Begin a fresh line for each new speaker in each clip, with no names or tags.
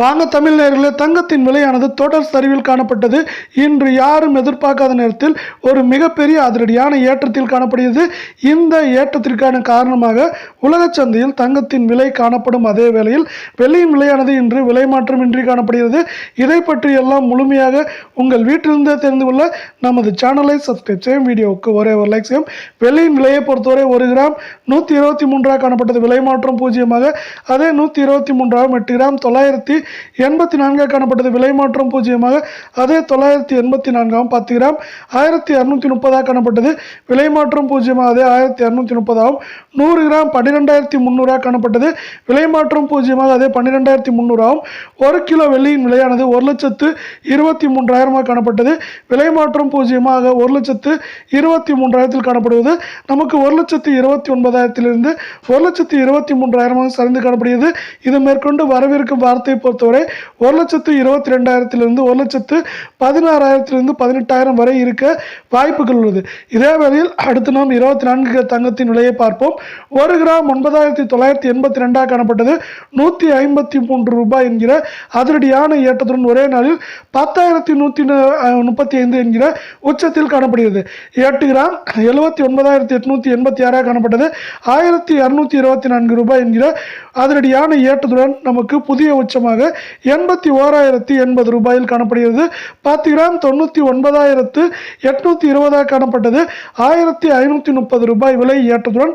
வாங்க தமிழ் நேர்களே தங்கத்தின் விலையானது தொடர் சரிவில் காணப்பட்டது. இன்று யாரும் எதிர்பார்க்காத நேரத்தில் ஒரு மிகப்பெரிய அதிரடியான ஏற்றத்தில் காணப்படுகிறது. இந்த ஏற்றத்திற்கான காரணமாக உலகச் சந்தையில் தங்கத்தின் விலை காணப்படும் அதே வேளையில் வெள்ளியின் விலையானது இன்று விலை மாற்றமின்றி காணப்படுகிறது. இதை பற்றி எல்லாம் முழுமையாக உங்கள் வீட்டிலிருந்தே தெரிந்து கொள்ள நமது சேனலை சப்ஸ்கிரைப் செய்யும் வீடியோவுக்கு ஒரே ஒரு லைக் செய்யும். வெள்ளியின் விலையை பொறுத்தவரை ஒரு கிராம் நூற்றி இருபத்தி மூன்றாக காணப்பட்டது. விலை மாற்றம் பூஜ்ஜியமாக அதே நூற்றி இருபத்தி மூன்றாக எட்டு கிராம் தொள்ளாயிரத்தி எண்பத்தி நான்காக காணப்பட்டது. விலை மாற்றம் பூஜ்ஜியமாக அதே தொள்ளாயிரத்தி எண்பத்தி நான்காகவும் பத்து கிராம் ஆயிரத்தி இரநூத்தி முப்பதாக காணப்பட்டது. விலை மாற்றம் பூஜ்ஜியமாக அதே ஆயிரத்தி இரநூத்தி முப்பதாகவும் நூறு கிராம் பன்னிரெண்டாயிரத்தி முந்நூறாக காணப்பட்டது. விலை மாற்றம் பூஜ்ஜியமாக அதே பன்னிரெண்டாயிரத்தி முந்நூறாகவும் ஒரு கிலோ வெள்ளியின் விலையானது ஒரு லட்சத்து இருபத்தி மூன்றாயிரமாக காணப்பட்டது. விலை மாற்றம் பூஜ்ஜியமாக ஒரு லட்சத்து இருபத்தி மூன்றாயிரத்தில் காணப்படுவது. நமக்கு ஒரு லட்சத்து இருபத்தி ஒன்பதாயிரத்திலிருந்து ஒரு லட்சத்து இருபத்தி மூன்றாயிரமாக சரிந்து காணப்படுகிறது. இது மேற்கொண்டு வரவிருக்கும் வார்த்தையை பொறுத்தவரை ஒரு லட்சத்து இருபத்தி ரெண்டாயிரத்திலிருந்து ஒரு லட்சத்து பதினாறாயிரத்திலிருந்து பதினெட்டாயிரம் வரை இருக்க வாய்ப்புகள் உள்ளது. இதே வேளையில் அடுத்து நாம் இருபத்தி நான்கு தங்கத்தின் விலையை பார்ப்போம். ஒரு கிராம் ஒன்பதாயிரத்தி தொள்ளாயிரத்தி எண்பத்தி ரெண்டாக காணப்பட்டது. நூற்றி ஐம்பத்தி மூன்று ரூபாய் என்கிற அதிரடியான ஏற்றத்துடன் ஒரே நாளில் பத்தாயிரத்தி நூற்றி முப்பத்தி ஐந்து என்கிற உச்சத்தில் காணப்படுகிறது. எட்டு கிராம் எழுபத்தி ஒன்பதாயிரத்தி எட்நூற்றி எண்பத்தி ஆறாக காணப்பட்டது. ஆயிரத்தி இரநூத்தி இருபத்தி நான்கு ரூபாய் என்கிற அதிரடியான ஏற்றத்துடன் நமக்கு புதிய உச்சமாக எண்பத்தி ஓராயிரத்தி எண்பது ரூபாயில் காணப்படுகிறது. பத்து கிராம் தொண்ணூற்றி ஒன்பதாயிரத்து எட்நூற்றி இருபதாக காணப்பட்டது. ஆயிரத்தி ஐநூற்றி முப்பது ரூபாய் விலை ஏற்றத்துடன்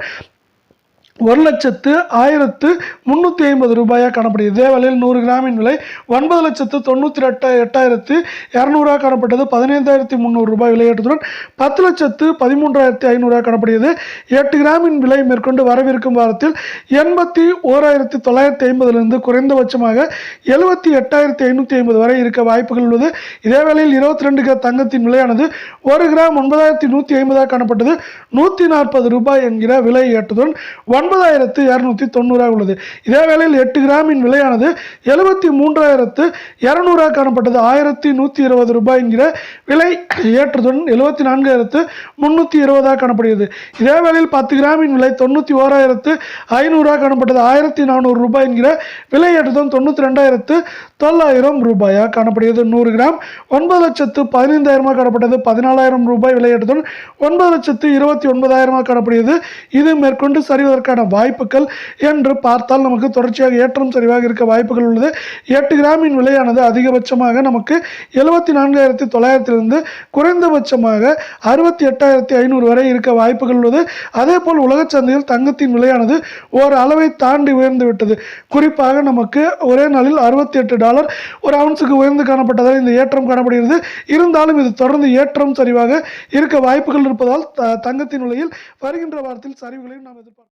ஒரு லட்சத்து ஆயிரத்து முந்நூற்றி ஐம்பது ரூபாயாக காணப்படுகிறது. இதே வேளையில் நூறு கிராமின் விலை ஒன்பது லட்சத்து தொண்ணூற்றி எட்ட எட்டாயிரத்து இரநூறாக காணப்பட்டது. பதினைந்தாயிரத்தி முந்நூறு ரூபாய் விலையேற்றத்துடன் பத்து லட்சத்து பதிமூன்றாயிரத்தி ஐநூறாக காணப்படுகிறது. எட்டு கிராமின் விலை மேற்கொண்டு வரவிருக்கும் வாரத்தில் எண்பத்தி ஓராயிரத்தி தொள்ளாயிரத்தி ஐம்பதுலேருந்து குறைந்தபட்சமாக எழுபத்தி எட்டாயிரத்தி ஐநூற்றி ஐம்பது வரை இருக்க வாய்ப்புகள் உள்ளது. இதே வேளையில் இருபத்தி ரெண்டு கிராம் தங்கத்தின் விலையானது ஒரு கிராம் ஒன்பதாயிரத்தி நூற்றி ஐம்பதாக காணப்பட்டது. நூற்றி நாற்பது ரூபாய் என்கிற விலை ஏற்றத்துடன் ஒன்பதாயிரத்து இரநூத்தி தொண்ணூறாக உள்ளது. இதே வேளையில் எட்டு கிராமின் விலையானது எழுபத்தி மூன்றாயிரத்து இரநூறாக காணப்பட்டது. ஆயிரத்தி நூற்றி இருபது ரூபாய் என்கிற விலை ஏற்றத்துடன் எழுபத்தி நான்காயிரத்து முந்நூற்றி இருபதாக காணப்படுகிறது. இதே வேளையில் பத்து கிராமின் விலை தொண்ணூற்றி ஓராயிரத்து ஐநூறாக காணப்பட்டது. ஆயிரத்தி நானூறு ரூபாய் என்கிற விலை ஏற்றத்துடன் தொண்ணூற்றி ரெண்டாயிரத்து தொள்ளாயிரம் ரூபாயாக காணப்படுகிறது. நூறு கிராம் ஒன்பது லட்சத்து பதினைந்தாயிரமாக காணப்பட்டது. பதினாலாயிரம் ரூபாய் விலையேற்றத்துடன் ஒன்பது லட்சத்து இருபத்தி ஒன்பதாயிரமாக காணப்படுகிறது. இது மேற்கொண்டு சரிவதற்கான வாய்ப்புகள் என்று பார்த்தால் நமக்கு தொடர்ச்சியாக ஏற்றம் சரிவாக இருக்க வாய்ப்புகள் உள்ளது. எட்டு கிராமின் விலையானது அதிகபட்சமாக நமக்கு எழுபத்தி நான்காயிரத்தி தொள்ளாயிரத்திலிருந்து குறைந்தபட்சமாக அறுபத்தி எட்டாயிரத்தி ஐநூறு வரை இருக்க வாய்ப்புகள் உள்ளது. அதே போல் உலகச் சந்தையில் தங்கத்தின் விலையானது ஓர் அளவை தாண்டி உயர்ந்து விட்டது. குறிப்பாக நமக்கு ஒரே நாளில் அறுபத்தி எட்டு டாலர் ஒரு அவுன்ஸுக்கு உயர்ந்து காணப்பட்டதால் இந்த ஏற்றம் காணப்படுகிறது. இருந்தாலும் இது தொடர்ந்து ஏற்றம் சரிவாக இருக்க வாய்ப்புகள் இருப்பதால் தங்கத்தின் விலையில் வருகின்ற வாரத்தில் சரிவுகளையும் நாம் எதிர்பார்க்கிறோம்